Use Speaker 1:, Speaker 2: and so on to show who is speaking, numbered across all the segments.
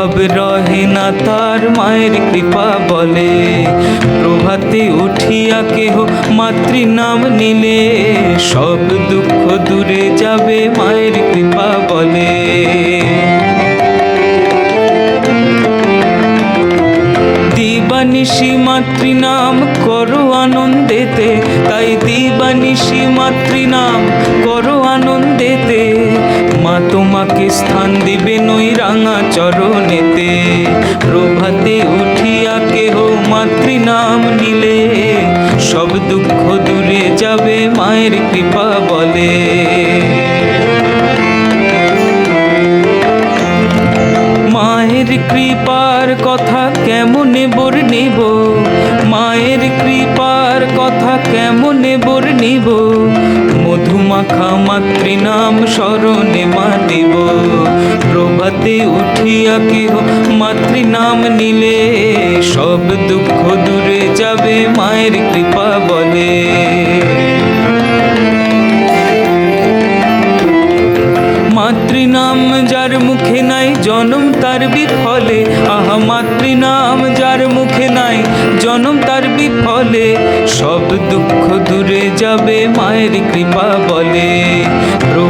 Speaker 1: অভাব রহে না তার মায়ের কৃপা বলে। প্রভাতে উঠিয়া কেহ মাতৃ নাম নিলে। সব দুঃখ দূরে যাবে মায়ের কৃপা বলে। দিবানিশি মাতৃনাম করো নই রাঙা চরণেতে। প্রভাতে উঠিয়া কেহ মাতৃনাম নিলে। সব দুঃখ দূরে যাবে মায়ের কৃপা বলে। মায়ের কৃপার কথা কেমনে বর্ণিব মায়ের কৃপার কথা কেমনে বর্ণিব মধুমাখা মাতৃনাম স্মরণে মা দেব। প্রভাতে উঠিয়া কেহ মাতৃনাম নিলে? সব দুঃখ দূরে যাবে মায়ের কৃপা বলে। মাতৃনাম যার মুখে নাই, জনম তার বিফলে। আহা, মাতৃনাম যার মুখে নাই, জনম তার বিফলে। সব দুঃখ দূরে যাবে মায়ের কৃপা বলে।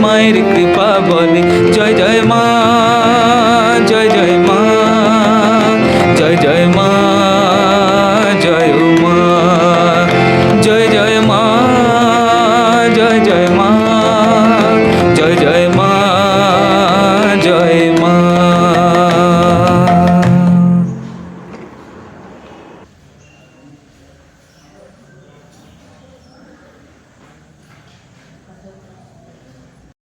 Speaker 1: মায়ের কৃপা বলে। জয় জয়